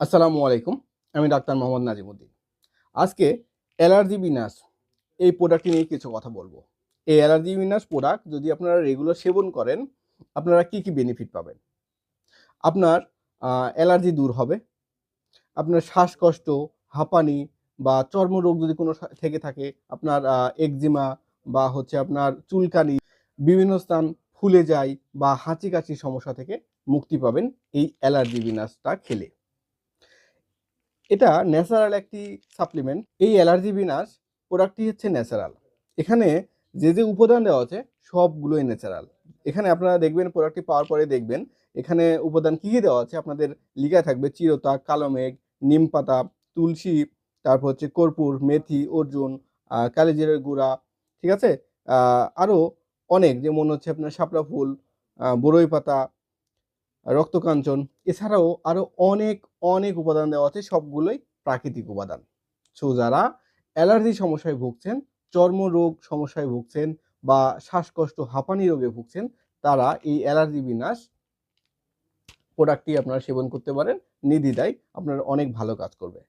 আসসালামু আলাইকুম, আমি ডাক্তার মোহাম্মদ নাজিমুদ্দিন। আজকে অ্যালার্জি বিনাশ, এই প্রোডাক্টটি নিয়ে কিছু কথা বলব। এই অ্যালার্জি বিনাশ প্রোডাক্ট যদি আপনারা রেগুলার সেবন করেন, আপনারা কি কি বেনিফিট পাবেন? আপনার অ্যালার্জি দূর হবে, আপনার শ্বাসকষ্ট, হাঁপানি বা চর্মরোগ যদি কোনো থেকে থাকে, আপনার একজিমা বা হচ্ছে আপনার চুলকানি, বিভিন্ন স্থান ফুলে যায় বা হাঁচি কাশির সমস্যা থেকে মুক্তি পাবেন এই অ্যালার্জি বিনাশটা খেলে। এটা ন্যাচারাল একটি সাপ্লিমেন্ট। এই অ্যালার্জি বিনাশ প্রোডাক্টটি হচ্ছে ন্যাচারাল। এখানে যে যে উপাদান দেওয়া আছে, সবগুলোই ন্যাচারাল। এখানে আপনারা দেখবেন প্রোডাক্টটি পাওয়ার পরে দেখবেন এখানে উপাদান কী কী দেওয়া আছে আপনাদের লিখা থাকবে। চিরতা, কালো মেঘ, নিম পাতা, তুলসী, তারপর হচ্ছে কর্পূর, মেথি, অর্জুন কালিজিরের গুঁড়া, ঠিক আছে? আরও অনেক, যেমন হচ্ছে আপনার শাপলা ফুল বরই পাতা রক্তকাঞ্চন, এছাড়াও আরও অনেক অনেক উপাদান দেওয়া আছে, সবগুলোই প্রাকৃতিক উপাদান। সো যারা অ্যালার্জি সমস্যায় ভুগছেন, চর্মরোগ সমস্যায় ভুগছেন বা শ্বাসকষ্ট, হাঁপানি রোগে ভুগছেন, তারা এই অ্যালার্জি বিনাশ প্রোডাক্টটি আপনারা সেবন করতে পারেন নির্দ্বিধায় আপনার অনেক ভালো কাজ করবে।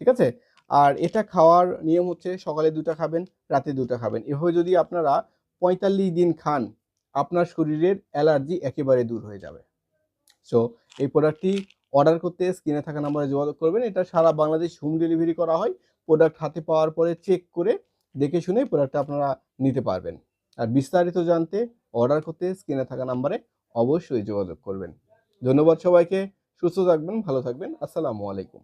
ঠিক আছে? আর এটা খাওয়ার নিয়ম হচ্ছে সকালে দুটো খাবেন, রাতে দুটো খাবেন। এভাবে যদি আপনারা পঁয়তাল্লিশ দিন খান আপনার শরীরের অ্যালার্জি একেবারে দূর হয়ে যাবে। সো এই প্রোডাক্টটি অর্ডার করতে স্ক্রিনে থাকা নাম্বারে যোগাযোগ করবেন। এটা সারা বাংলাদেশ হোম ডেলিভারি করা হয়। প্রোডাক্ট হাতে পাওয়ার পরে চেক করে দেখে শুনে প্রোডাক্টটা আপনারা নিতে পারবেন। আর বিস্তারিত জানতে অর্ডার করতে স্ক্রিনে থাকা নাম্বারে অবশ্যই যোগাযোগ করবেন। ধন্যবাদ সবাইকে। সুস্থ থাকবেন, ভালো থাকবেন। আসসালামু আলাইকুম।